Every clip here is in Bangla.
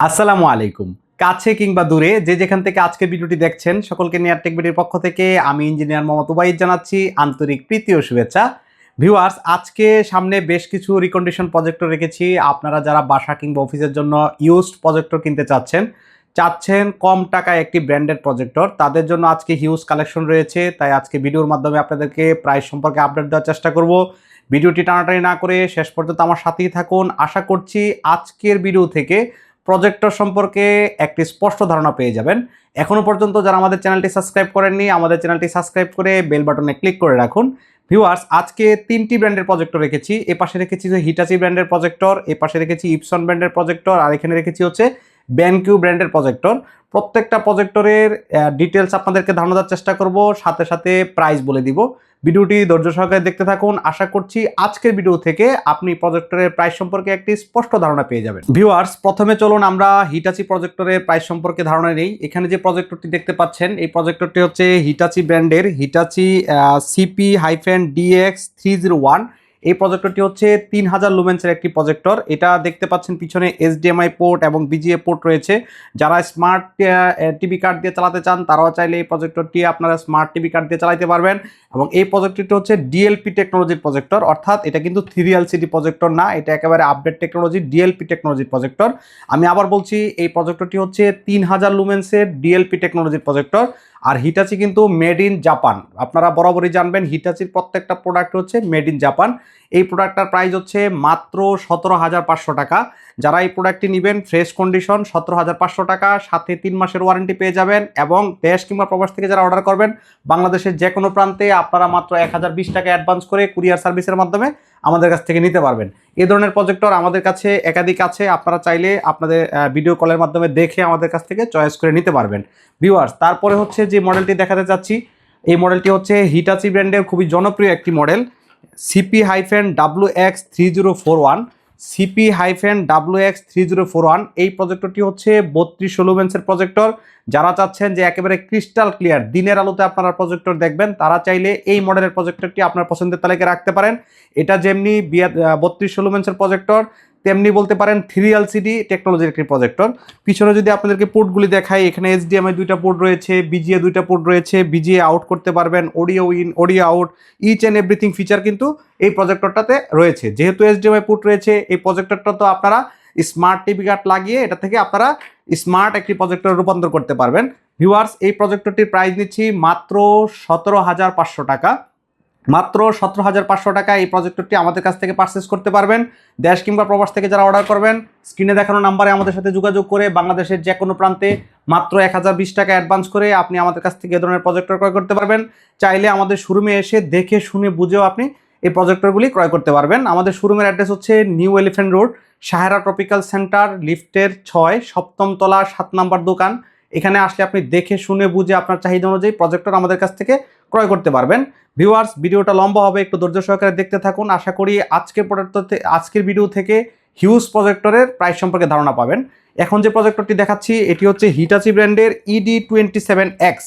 আসসালামু আলাইকুম। কাছে কিংবা দূরে যে যেখান থেকে আজকে ভিডিওটি দেখছেন, সকলকে নিয়ার ভিডিওর পক্ষ থেকে আমি ইঞ্জিনিয়ার মোহাম্মদ উবাইদ জানাচ্ছি। আন্তরিক প্রীতি ও শুভেচ্ছা। ভিউয়ার্স, আজকে সামনে বেশ কিছু রিকন্ডিশন প্রজেক্টর রেখেছি। আপনারা যারা বাসা কিংবা অফিসের জন্য ইউজড প্রজেক্টর কিনতে চাচ্ছেন চাচ্ছেন কম টাকায় একটি ব্র্যান্ডেড প্রজেক্টর তাদের জন্য আজকে হিউজ কালেকশন রয়েছে। তাই আজকে ভিডিওর মাধ্যমে আপনাদেরকে প্রাইস সম্পর্কে আপডেট দেওয়ার চেষ্টা করব। ভিডিওটি টানাটানি না করে শেষ পর্যন্ত আমার সাথেই থাকুন। আশা করছি আজকের ভিডিও থেকে প্রজেক্টর সম্পর্কে একটি স্পষ্ট ধারণা পেয়ে যাবেন। এখনও পর্যন্ত যারা আমাদের চ্যানেলটি সাবস্ক্রাইব করেননি, আমাদের চ্যানেলটি সাবস্ক্রাইব করে বেল বাটনে ক্লিক করে রাখুন। ভিউয়ার্স, আজকে তিনটি ব্র্যান্ডের প্রজেক্টর রেখেছি। এ পাশে রেখেছি যে হিটাচি ব্র্যান্ডের প্রজেক্টর, এ পাশে রেখেছি ইপসন ব্র্যান্ডের প্রজেক্টর, আর এখানে রেখেছি হচ্ছে ব্যানকিউ ব্র্যান্ডের প্রজেক্টর। প্রত্যেকটা প্রজেক্টরের ডিটেলস আপনাদেরকে ধারণা দেওয়ার চেষ্টা করব, সাথে সাথে প্রাইস বলে দিব। ভিডিওটি ধৈর্য সহকারে দেখতে থাকুন। আশা করছি আজকের ভিডিও থেকে আপনি প্রজেক্টরের প্রাইস সম্পর্কে একটি স্পষ্ট ধারণা পেয়ে যাবেন। ভিউয়ার্স, প্রথমে চলুন আমরা হিটাচি প্রজেক্টরের প্রাইস সম্পর্কে ধারণা নেই। এখানে যে প্রজেক্টরটি দেখতে পাচ্ছেন, এই প্রজেক্টরটি হচ্ছে হিটাচি ব্র্যান্ডের Hitachi CP hyphen DX three zero one এই প্রজেক্টরটি হচ্ছে তিন হাজার লুমেন্সের একটি প্রজেক্টর। এটা দেখতে পাচ্ছেন পিছনে এইচডিএমআই পোর্ট এবং বিজিএ পোর্ট রয়েছে। যারা স্মার্ট টিভি কার্ড দিয়ে চালাতে চান, তারাও চাইলে এই প্রজেক্টরটি আপনারা স্মার্ট টিভি কার্ড দিয়ে চালাতে পারবেন। এবং এই প্রজেক্টরটি হচ্ছে ডিএলপি টেকনোলজির প্রজেক্টর। অর্থাৎ এটা কিন্তু থ্রি এলসিডি প্রজেক্টর না, এটা একেবারে আপডেট টেকনোলজি ডিএলপি টেকনোলজির প্রজেক্টর। আমি আবার বলছি, এই প্রজেক্টরটি হচ্ছে তিন হাজার লুমেন্সের ডিএলপি টেকনোলজির প্রজেক্টর। আর হিটাচি কিন্তু মেড ইন জাপান আপনারা বরাবরই জানবেন হিটাচির প্রত্যেকটা প্রোডাক্ট হচ্ছে মেড ইন জাপান এই প্রোডাক্টটার প্রাইস হচ্ছে মাত্র সতেরো হাজার পাঁচশো টাকা। যারা এই প্রোডাক্টটি নেবেন ফ্রেশ কন্ডিশন সতেরো হাজার পাঁচশো টাকা, সাথে তিন মাসের ওয়ারেন্টি পেয়ে যাবেন এবং দেশ কিংবা প্রবাস থেকে যারা অর্ডার করবেন, বাংলাদেশের যে কোনো প্রান্তে আপনারা মাত্র এক হাজার বিশ টাকা অ্যাডভান্স করে কুরিয়ার সার্ভিসের মাধ্যমে আমাদের কাছ থেকে নিতে পারবেন। এ ধরনের প্রজেক্টর আমাদের কাছে একাধিক আছে, আপনারা চাইলে আপনাদের ভিডিও কলের মাধ্যমে দেখে আমাদের কাছ থেকে চয়েস করে নিতে পারবেন। ভিউয়ার্স তারপরে হচ্ছে যে মডেলটি দেখাতে চাচ্ছি, এই মডেলটি হচ্ছে হিটাচি ব্র্যান্ডের খুবই জনপ্রিয় একটি model CP hyphen W X three zero four one CP hyphen W X three zero four one এই প্রজেক্টরটি হচ্ছে বত্রিশ লুমেন্সের প্রজেক্টর যারা চাচ্ছেন যে একেবারে ক্রিস্টাল ক্লিয়ার দিনের আলোতে আপনারা প্রজেক্টর দেখবেন, তারা চাইলে এই মডেলের প্রজেক্টরটি আপনার পছন্দের তালিকায় রাখতে পারেন। এটা যেমনি বত্রিশ লুমেন্সের প্রজেক্টর তেমনি বলতে পারেন থ্রি এলসিডি টেকনোলজির একটি প্রজেক্টর পিছনে যদি আপনাদেরকে পোর্টগুলি দেখাই, এখানে এইচডিএমআই দুইটা পোর্ট রয়েছে বিজিএ দুইটা পোর্ট রয়েছে বিজিএ আউট করতে পারবেন audio in audio out each and everything feature কিন্তু এই প্রজেক্টরটাতে রয়েছে। যেহেতু এইচডিএমআই পোর্ট রয়েছে, এই প্রজেক্টরটা তো আপনারা স্মার্ট টিভি কার্ড লাগিয়ে এটা থেকে আপনারা স্মার্ট একটি প্রজেক্টর রূপান্তর করতে পারবেন। ভিউয়ার্স এই প্রজেক্টরটির প্রাইস নিচ্ছি মাত্র সতেরো হাজার পাঁচশো টাকা। মাত্র সতেরো হাজার পাঁচশো টাকা এই প্রজেক্টরটি আমাদের কাছ থেকে পারচেস করতে পারবেন। দেশ কিংবা প্রবাস থেকে যারা অর্ডার করবেন স্ক্রিনে দেখানো নাম্বারে আমাদের সাথে যোগাযোগ করে বাংলাদেশের যে কোনো প্রান্তে মাত্র এক হাজার বিশ টাকা অ্যাডভান্স করে আপনি আমাদের কাছ থেকে এ ধরনের প্রজেক্টর ক্রয় করতে পারবেন। চাইলে আমাদের শোরুমে এসে দেখে, শুনে, বুঝেও আপনি এই প্রজেক্টরগুলি ক্রয় করতে পারবেন। আমাদের শোরুমের অ্যাড্রেস হচ্ছে new elephant road Sahara tropical center লিফটের ছয়, সপ্তম তলা, সাত নাম্বার দোকান। এখানে আসলে আপনি দেখে, শুনে, বুঝে আপনার চাহিদা অনুযায়ী প্রজেক্টর আমাদের কাছ থেকে ক্রয় করতে পারবেন। ভিউয়ার্স ভিডিওটা লম্বা হবে, একটু ধৈর্য সহকারে দেখতে থাকুন। আশা করি আজকের প্রোডাক্ট আজকের ভিডিও থেকে হিউজ প্রজেক্টরের প্রাইস সম্পর্কে ধারণা পাবেন। এখন যে প্রজেক্টরটি দেখাচ্ছি, এটি হচ্ছে হিটাচি ব্র্যান্ডের ED twenty seven X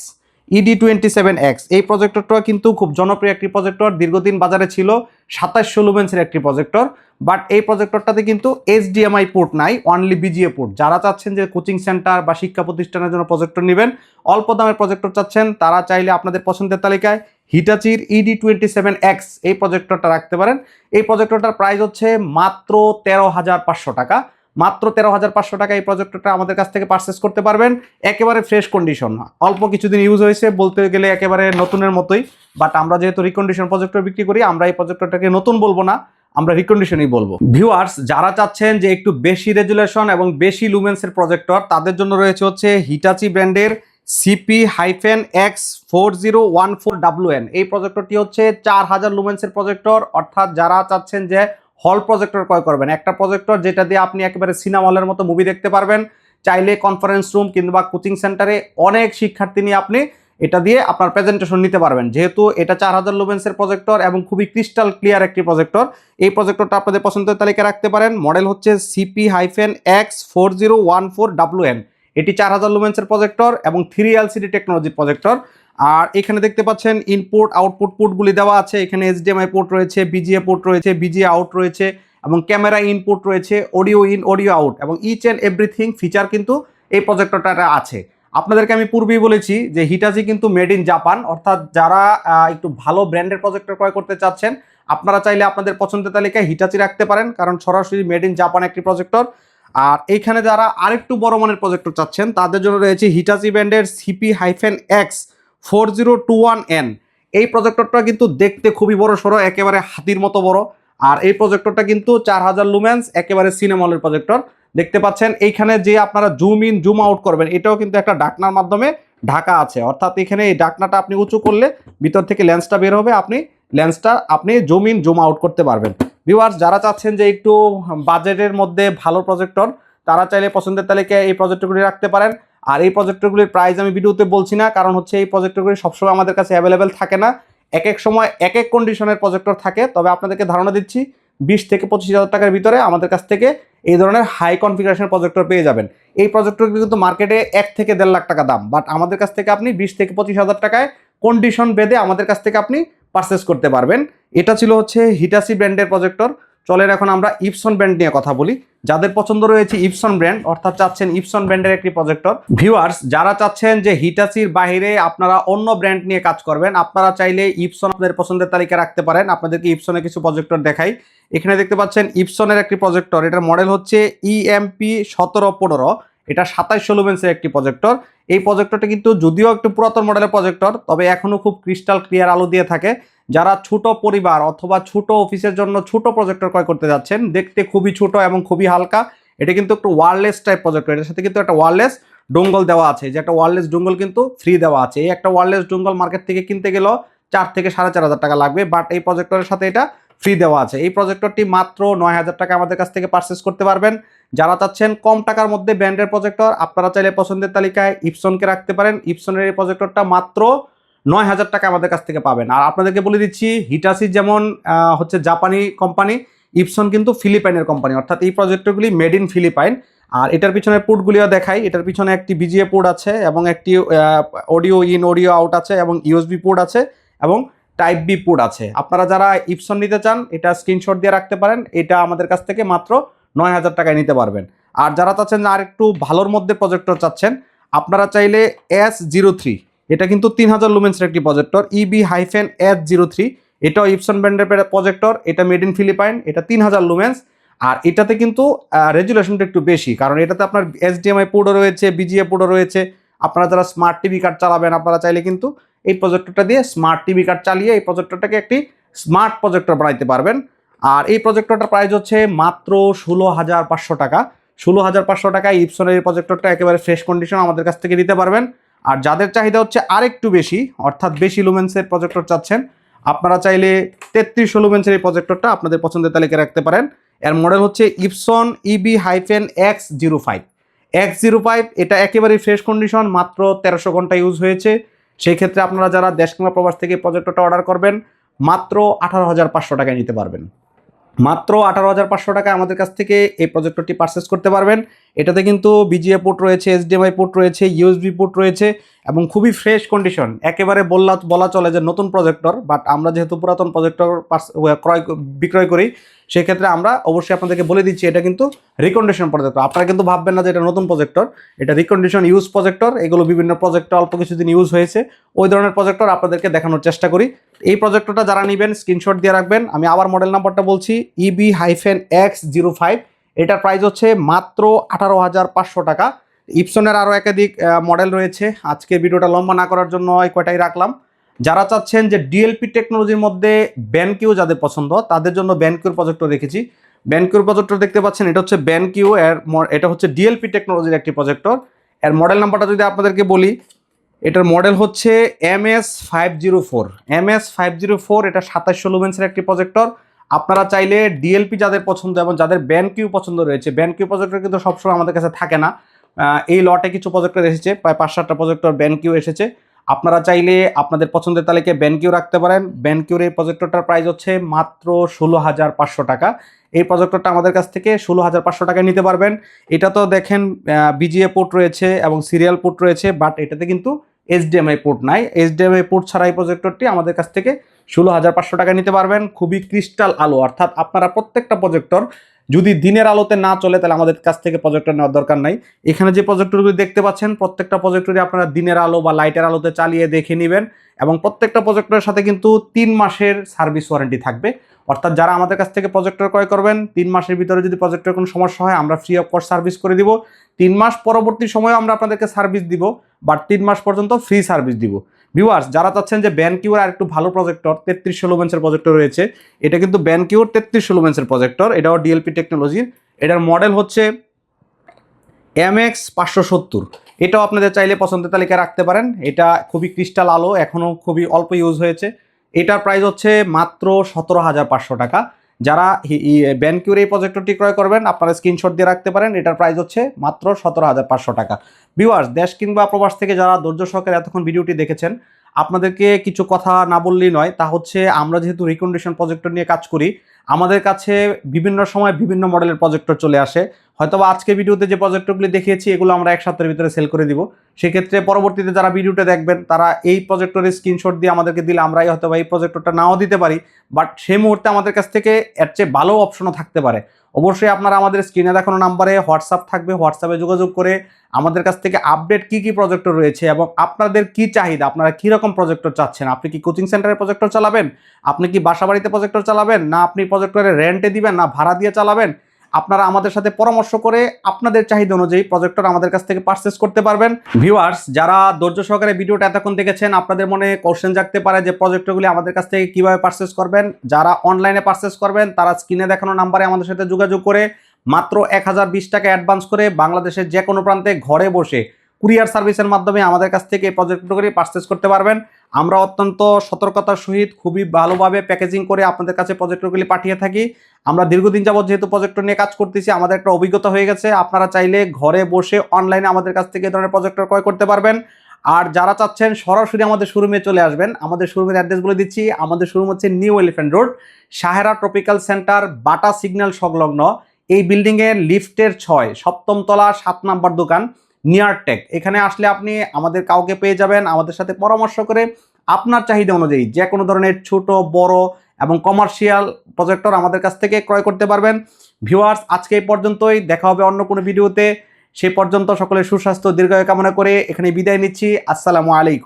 ED twenty seven X এই প্রজেক্টরটা কিন্তু খুব জনপ্রিয় একটি প্রজেক্টর দীর্ঘদিন বাজারে ছিল, সাতাশশো লুমেন্সের একটি প্রজেক্টর বাট এই প্রজেক্টরটাতে কিন্তু এইচডিএমআই পোর্ট নাই অনলি বিজিএ পোর্ট যারা চাচ্ছেন যে কোচিং সেন্টার বা শিক্ষা প্রতিষ্ঠানের জন্য প্রজেক্টর নেবেন, অল্প দামের প্রজেক্টর চাচ্ছেন, তারা চাইলে আপনাদের পছন্দের তালিকায় হিটাচির ইডি টোয়েন্টি সেভেন এক্স এই প্রজেক্টরটা রাখতে পারেন। এই প্রজেক্টরটার প্রাইস হচ্ছে মাত্র তেরো হাজার পাঁচশো টাকা। মাত্র তেরো হাজার পাঁচশো টাকা এই প্রজেক্টরটা আমাদের কাছ থেকে পারচেস করতে পারবেন। একেবারে ফ্রেশ কন্ডিশন অল্প কিছুদিন ইউজ হয়েছে, বলতে গেলে একেবারে নতুনের মতোই। বাট আমরা যেহেতু রিকন্ডিশন প্রজেক্টর বিক্রি করি, আমরা এই প্রজেক্টরটাকে নতুন বলব না, আমরা রিকন্ডিশনই বলব। ভিউয়ার্স যারা চাচ্ছেন যে একটু বেশি রেজুলেশন এবং বেশি লুমেন্সের প্রজেক্টর তাদের জন্য রয়েছে হচ্ছে হিটাচি ব্র্যান্ডের CP hyphen X four zero one four W N এই প্রজেক্টরটি হচ্ছে চার হাজার লুমেন্সের প্রজেক্টর অর্থাৎ যারা চাচ্ছেন যে হল প্রজেক্টর ক্রয় করবেন। একটা প্রজেক্টর যেটা দিয়ে আপনি একেবারে সিনেমা হলের মতো মুভি দেখতে পারবেন, চাইলে কনফারেন্স রুম কিংবা কোচিং সেন্টারে অনেক শিক্ষার্থী নিয়ে আপনি এটা দিয়ে আপনার প্রেজেন্টেশন নিতে পারবেন। যেহেতু এটা চার হাজার লুমেন্সের প্রজেক্টর এবং খুবই ক্রিস্টাল ক্লিয়ার একটি প্রজেক্টর এই প্রজেক্টরটা আপনাদের পছন্দের তালিকায় রাখতে পারেন। মডেল হচ্ছে CP hyphen X four zero one four W এটি চার হাজার লুমেন্সের প্রজেক্টর এবং থ্রি এলসিডি টেকনোলজির প্রজেক্টর আর এখানে দেখতে পাচ্ছেন ইনপুট আউটপুট পোর্টগুলি দেওয়া আছে। এখানে এইচডিএমআই পোর্ট রয়েছে বিজিএ পোর্ট রয়েছে বিজিএ আউট রয়েছে এবং ক্যামেরা ইনপুট রয়েছে অডিও ইন অডিও আউট এবং ইচ অ্যান্ড এভরিথিং ফিচার কিন্তু এই প্রজেক্টরটা আছে। আপনাদেরকে আমি পূর্বেই বলেছি যে হিটাচি কিন্তু মেড ইন জাপান অর্থাৎ যারা একটু ভালো ব্র্যান্ডের প্রজেক্টর ক্রয় করতে চাচ্ছেন, আপনারা চাইলে আপনাদের পছন্দের তালিকায় হিটাচি রাখতে পারেন, কারণ সরাসরি মেড ইন জাপান একটি প্রজেক্টর আর এইখানে যারা আরেকটু বড় মানের প্রজেক্টর চাচ্ছেন, তাদের জন্য রয়েছে হিটাচি ব্র্যান্ডের CP hyphen X four zero two one N. এই প্রজেক্টরটা কিন্তু দেখতে খুবই বড় সড়ো, একেবারে হাতির মতো বড়। আর এই প্রজেক্টরটা কিন্তু চার হাজার লুমেন্স একেবারে সিনেমলের প্রজেক্টর। দেখতে পাচ্ছেন, এইখানে যে আপনারা জুম ইন জুম আউট করবেন, এটাও কিন্তু একটা ডাকনার মাধ্যমে ঢাকা আছে। অর্থাৎ এখানে এই ডাকনাটা আপনি উঁচু করলে ভিতর থেকে লেন্সটা বের হবে, আপনি লেন্সটা আপনি জুম ইন জুম আউট করতে পারবেন। ভিউয়ার্স যারা চাচ্ছেন যে একটু বাজেটের মধ্যে ভালো প্রজেক্টর তারা চাইলে পছন্দের তালিকায় এই প্রজেক্টরগুলি রাখতে পারেন। আর এই প্রজেক্টরগুলির প্রাইস আমি ভিডিওতে বলছি না, কারণ হচ্ছে এই প্রজেক্টরগুলি সবসময় আমাদের কাছে অ্যাভেলেবেল থাকে না। এক এক সময় এক এক কন্ডিশনের প্রজেক্টর থাকে। তবে আপনাদেরকে ধারণা দিচ্ছি, বিশ থেকে পঁচিশ হাজার টাকার ভিতরে আমাদের কাছ থেকে এই ধরনের হাই কনফিগারেশন প্রজেক্টর পেয়ে যাবেন। এই প্রজেক্টরগুলি কিন্তু মার্কেটে এক থেকে দেড় লাখ টাকা দাম। বাট আমাদের কাছ থেকে আপনি বিশ থেকে পঁচিশ হাজার টাকায় কন্ডিশন বেঁধে আমাদের কাছ থেকে আপনি পারচেস করতে পারবেন। এটা ছিল হচ্ছে হিটাসি ব্র্যান্ডের প্রজেক্টর চলেন এখন আমরা ইপসন ব্র্যান্ড নিয়ে কথা বলি। যাদের পছন্দ রয়েছে ইপসন ব্র্যান্ড অর্থাৎ চাচ্ছেন ইপসন ব্র্যান্ডের একটি প্রজেক্টর ভিউয়ার্স যারা চাচ্ছেন যে হিটাচির বাইরে আপনারা অন্য ব্র্যান্ড নিয়ে কাজ করবেন, আপনারা চাইলে ইপসন আপনাদের পছন্দের তালিকা রাখতে পারেন, আপনাদেরকে ইপসনের কিছু প্রজেক্টর দেখাই। এখানে দেখতে পাচ্ছেন ইপসনের একটি প্রজেক্টর এটার মডেল হচ্ছে E ইএমপি সতেরো পনেরো, এটা সাতাইশশো লুমেন্সের একটি প্রজেক্টর এই প্রজেক্টরটা কিন্তু যদিও একটু পুরাতন মডেলের প্রজেক্টর তবে এখনও খুব ক্রিস্টাল ক্লিয়ার আলো দিয়ে থাকে। যারা ছোট পরিবার অথবা ছোট অফিসের জন্য ছোট প্রজেক্টর ক্রয় করতে যাচ্ছেন, দেখতে খুবই ছোট এবং খুবই হালকা, এটা কিন্তু একটু ওয়ারলেস টাইপ প্রজেক্টর এটার সাথে কিন্তু একটা ওয়ারলেস ডোঙ্গল দেওয়া আছে, যে একটা ওয়ারলেস ডোঙ্গল কিন্তু ফ্রি দেওয়া আছে। এই একটা ওয়ারলেস ডোঙ্গল মার্কেট থেকে কিনতে গেলেও চার থেকে সাড়ে চার হাজার টাকা লাগবে বাট এই প্রজেক্টরের সাথে এটা ফ্রি দেওয়া আছে। এই প্রজেক্টরটি মাত্র নয় হাজার টাকা আমাদের কাছ থেকে পারচেস করতে পারবেন। যারা চাচ্ছেন কম টাকার মধ্যে ব্র্যান্ডের প্রজেক্টর আপনারা চাইলে পছন্দের তালিকায় ইপসনকে রাখতে পারেন। ইপসনের এই প্রজেক্টরটা মাত্র নয় হাজার টাকা আমাদের কাছ থেকে পাবেন। আর আপনাদেরকে বলে দিচ্ছি হিটাসি যেমন হচ্ছে জাপানি কোম্পানি ইপসন কিন্তু ফিলিপাইনের কোম্পানি অর্থাৎ এই প্রজেক্টরগুলি মেড ইন ফিলিপাইন আর এটার পিছনে পোর্টগুলিও দেখাই, এটার পিছনে একটি বিজিএ পোর্ট আছে এবং একটি অডিও ইন অডিও আউট আছে এবং ইউএসবি পোর্ট আছে এবং টাইপ বি পোর্ট আছে। আপনারা যারা ইপসন নিতে চান, এটা স্ক্রিনশট দিয়ে রাখতে পারেন, এটা আমাদের কাছ থেকে মাত্র নয় হাজার টাকায় নিতে পারবেন। আর যারা চাচ্ছেন আর একটু ভালোর মধ্যে প্রজেক্টর চাচ্ছেন, আপনারা চাইলে এস জিরো থ্রি এটা কিন্তু তিন হাজার লুমেন্সের একটি projector EB hyphen S zero three এটাও ইপসন ব্র্যান্ডের প্রজেক্টর এটা মেড ইন ফিলিপাইন এটা তিন হাজার লুমেন্স আর এটাতে কিন্তু রেজুলেশনটা একটু বেশি, কারণ এটাতে আপনার এসডিএমআই পোর্টও রয়েছে বিজিএ পোর্টও রয়েছে। আপনারা যারা স্মার্ট টিভি কার্ড চালাবেন, আপনারা চাইলে কিন্তু এই প্রজেক্টরটা দিয়ে স্মার্ট টিভি কার্ড চালিয়ে এই প্রজেক্টরটাকে একটি স্মার্ট প্রজেক্টর বানাইতে পারবেন। আর এই প্রজেক্টরটার প্রাইস হচ্ছে মাত্র ষোলো হাজার পাঁচশো টাকা। ষোলো হাজার পাঁচশো টাকায় ইপসনের এই প্রজেক্টরটা একেবারে ফ্রেশ কন্ডিশন আমাদের কাছ থেকে নিতে পারবেন। আর যাদের চাহিদা হচ্ছে আরেকটু বেশি, অর্থাৎ বেশি লুমেন্সের প্রজেক্টর চাচ্ছেন, আপনারা চাইলে তেত্রিশশো লুমেন্সের এই প্রজেক্টরটা আপনাদের পছন্দের তালিকায় রাখতে পারেন। এর মডেল হচ্ছে Epson EB hyphen X zero five X zero five এটা একেবারেই ফ্রেশ কন্ডিশন মাত্র তেরোশো ঘণ্টা ইউজ হয়েছে। সেই ক্ষেত্রে আপনারা যারা দেশ কিংবা প্রবাস থেকে প্রজেক্টরটা অর্ডার করবেন, মাত্র আঠারো হাজার পাঁচশো টাকায় নিতে পারবেন। মাত্র আঠারো হাজার পাঁচশো টাকায় আমাদের কাছ থেকে এই প্রজেক্টরটি পারচেস করতে পারবেন। এটাতে কিন্তু বিজিএ পোর্ট রয়েছে এইচডিএমআই পোর্ট রয়েছে ইউএসবি পোর্ট রয়েছে এবং খুবই ফ্রেশ কন্ডিশন একেবারে বললা বলা চলে যে নতুন প্রজেক্টর বাট আমরা যেহেতু পুরাতন প্রজেক্টর ক্রয় বিক্রয় করি, সেক্ষেত্রে আমরা অবশ্যই আপনাদেরকে বলে দিচ্ছি, এটা কিন্তু রিকন্ডিশন প্রজেক্টর আপনারা কিন্তু ভাববেন না যে এটা নতুন প্রজেক্টর এটা রিকন্ডিশন ইউজ প্রজেক্টর এগুলো বিভিন্ন প্রজেক্টর অল্প কিছুদিন ইউজ হয়েছে। ওই ধরনের প্রজেক্টর আপনাদেরকে দেখানোর চেষ্টা করি। এই প্রজেক্টরটা যারা নেবেন স্ক্রিনশট দিয়ে রাখবেন। আমি আবার মডেল নাম্বারটা বলছি EB hyphen X zero five এটার প্রাইস হচ্ছে মাত্র আঠারো হাজার পাঁচশো টাকা। ইপসনের আরও একাধিক মডেল রয়েছে। আজকে ভিডিওটা লম্বা না করার জন্য কয়টাই রাখলাম। যারা চাচ্ছেন যে ডিএলপি টেকনোলজির মধ্যে ব্যানকিউ যাদের পছন্দ, তাদের জন্য ব্যানকিউর প্রজেক্টর রেখেছি ব্যানকিউর প্রজেক্টর দেখতে পাচ্ছেন, এটা হচ্ছে ব্যানকিউ এর এটা হচ্ছে ডিএলপি টেকনোলজির একটি প্রজেক্টর এর মডেল নাম্বারটা যদি আপনাদেরকে বলি এটার মডেল হচ্ছে M S five zero four M S five zero four এটা সাতাশশো লুমেন্সের একটি প্রজেক্টর আপনারা চাইলে ডিএলপি যাদের পছন্দ এবং যাদের ব্যান কিউ পছন্দ রয়েছে ব্যান কিউ প্রজেক্টর কিন্তু সবসময় আমাদের কাছে থাকে না। এই লটে কিছু প্রজেক্টর এসেছে, প্রায় পাঁচ সাতটা প্রজেক্টর ব্যান কিউ এসেছে। আপনারা চাইলে আপনাদের পছন্দের তালিকায় ব্যান কিউ রাখতে পারেন। ব্যান কিউর এই প্রজেক্টরটার প্রাইস হচ্ছে মাত্র ষোলো হাজার পাঁচশো টাকা। এই প্রজেক্টরটা আমাদের কাছ থেকে ষোলো হাজার পাঁচশো টাকায় নিতে পারবেন। এটা তো দেখেন বিজিএ পোর্ট রয়েছে এবং সিরিয়াল পোর্ট রয়েছে বাট এটাতে কিন্তু এইচডিএমআই পোর্ট নাই। এইচডিএমআই পোর্ট ছাড়া এই প্রজেক্টরটি আমাদের কাছ থেকে ষোলো হাজার পাঁচশো টাকা নিতে পারবেন। খুবই ক্রিস্টাল আলো। অর্থাৎ আপনারা প্রত্যেকটা প্রজেক্টর যদি দিনের আলোতে না চলে, তাহলে আমাদের কাছ থেকে প্রজেক্টর নেওয়ার দরকার নাই। এখানে যে প্রজেক্টরগুলি দেখতে পাচ্ছেন, প্রত্যেকটা প্রজেক্টরই আপনারা দিনের আলো বা লাইটের আলোতে চালিয়ে দেখে নেবেন এবং প্রত্যেকটা প্রজেক্টরের সাথে কিন্তু তিন মাসের সার্ভিস ওয়ারেন্টি থাকবে। অর্থাৎ যারা আমাদের কাছ থেকে প্রজেক্টর ক্রয় করবেন, তিন মাসের ভিতরে যদি প্রজেক্টর কোনো সমস্যা হয়, আমরা ফ্রি অফ কস্ট সার্ভিস করে দিব। তিন মাস পরবর্তী সময়ে আমরা আপনাদেরকে সার্ভিস দিব। বাট তিন মাস পর্যন্ত ফ্রি সার্ভিস দিব। ভিউয়ার্স যারা চাচ্ছেন যে ব্যান কিউর আর একটু ভালো প্রজেক্টর তেত্রিশ ষোলো বেঞ্চের প্রজেক্টর রয়েছে, এটা কিন্তু ব্যান কিউর তেত্রিশ ষোলো বেঞ্চের প্রজেক্টর এটাও ডিএলপি টেকনোলজির এটার মডেল হচ্ছে এম এক্স পাঁচশো সত্তর। এটাও আপনাদের চাইলে পছন্দের তালিকায় রাখতে পারেন। এটা খুবই ক্রিস্টাল আলো এখনও খুবই অল্প ইউজ হয়েছে। এটার প্রাইস হচ্ছে মাত্র সতেরো হাজার পাঁচশো টাকা। যারা ব্যানকিউর এই প্রজেক্টরটি ক্রয় করবেন, আপনারা স্ক্রিনশট দিয়ে রাখতে পারেন। এটার প্রাইস হচ্ছে মাত্র সতেরো হাজার পাঁচশো টাকা। বিওয়ার্স দেশ কিংবা প্রবাস থেকে যারা ধৈর্য সহকারে এতক্ষণ ভিডিওটি দেখেছেন, আপনাদেরকে কিছু কথা না বললেই নয়, তা হচ্ছে আমরা যেহেতু রিকন্ডিশন প্রজেক্টর নিয়ে কাজ করি আমাদের কাছে বিভিন্ন সময় বিভিন্ন মডেলের প্রজেক্টর চলে আসে। হয়তোবা আজকে ভিডিওতে যে প্রজেক্টরগুলি দেখিয়েছি, এগুলো আমরা এক সপ্তাহের ভিতরে সেল করে দিব। সেক্ষেত্রে পরবর্তীতে যারা ভিডিওটা দেখবেন, তারা এই প্রজেক্টরের স্ক্রিনশট দিয়ে আমাদেরকে দিলে আমরাই হয়তো এই প্রজেক্টরটা নাও দিতে পারি। বাট সেই মুহূর্তে আমাদের কাছ থেকে এর চেয়ে ভালো অপশনও থাকতে পারে। অবশ্যই আপনারা আমাদের স্ক্রিনে দেখানো নাম্বারে হোয়াটসঅ্যাপ থাকবে। হোয়াটসঅ্যাপে যোগাযোগ করে আমাদের কাছ থেকে আপডেট কি কি প্রজেক্টর রয়েছে এবং আপনাদের কি চাহিদা, আপনারা কি রকম প্রজেক্টর চাচ্ছেন? আপনি কি কোচিং সেন্টারে প্রজেক্টর চালাবেন? আপনি কি বাসা বাড়িতে প্রজেক্টর চালাবেন? না, আপনি প্রজেক্টরে রেন্টে দিবেন না, ভাড়া দিয়ে চালাবেন, আপনারা আমাদের সাথে পরামর্শ করে আপনাদের চাহিদা অনুযায়ী প্রজেক্টর আমাদের কাছ থেকে পারচেস করতে পারবেন। ভিউয়ার্স যারা ধৈর্য সহকারে ভিডিওটা এতক্ষণ দেখেছেন, আপনাদের মনে কোশ্চেন জাগতে পারে যে প্রজেক্টরগুলি আমাদের কাছ থেকে কীভাবে পারচেস করবেন। যারা অনলাইনে পারচেস করবেন, তারা স্ক্রিনে দেখানো নাম্বারে আমাদের সাথে যোগাযোগ করে, মাত্র এক হাজার বিশ টাকা অ্যাডভান্স করে বাংলাদেশের যে কোনো প্রান্তে ঘরে বসে কুরিয়ার সার্ভিসের মাধ্যমে আমাদের কাছ থেকে এই প্রজেক্টরগুলি পারচেস করতে পারবেন। আমরা অত্যন্ত সতর্কতার সহিত খুবই ভালোভাবে প্যাকেজিং করে আপনাদের কাছে প্রজেক্টরগুলি পাঠিয়ে থাকি। আমরা দীর্ঘদিন যাবত যেহেতু প্রজেক্টর নিয়ে কাজ করতেছি, আমাদের একটা অভিজ্ঞতা হয়ে গেছে। আপনারা চাইলে ঘরে বসে অনলাইনে আমাদের কাছ থেকে এ ধরনের প্রজেক্টর ক্রয় করতে পারবেন। আর যারা চাচ্ছেন সরাসরি আমাদের শোরুমে চলে আসবেন, আমাদের শোরুমের অ্যাড্রেস বলে দিচ্ছি। আমাদের শোরুম হচ্ছে new elephant road Sahara tropical center Bata signal সংলগ্ন। এই বিল্ডিংয়ের লিফটের ছয়, সপ্তম তলা, সাত নাম্বার দোকান। নিয়ারটেক এখানে আসলে আপনি আমাদের কাউকে পেয়ে যাবেন, আমাদের সাথে পরামর্শ করে আপনার চাহিদা অনুযায়ী যে কোনো ধরনের ছোট, বড় এবং কমার্শিয়াল প্রজেক্টর আমাদের কাছ থেকে ক্রয় করতে পারবেন। ভিউয়ার্স আজকে এই পর্যন্তই। দেখা হবে অন্য কোনো ভিডিওতে সেই পর্যন্ত সকলে সুস্বাস্থ্য, দীর্ঘায় কামনা করে এখানে বিদায় নিচ্ছি। আসসালামু আলাইকুম।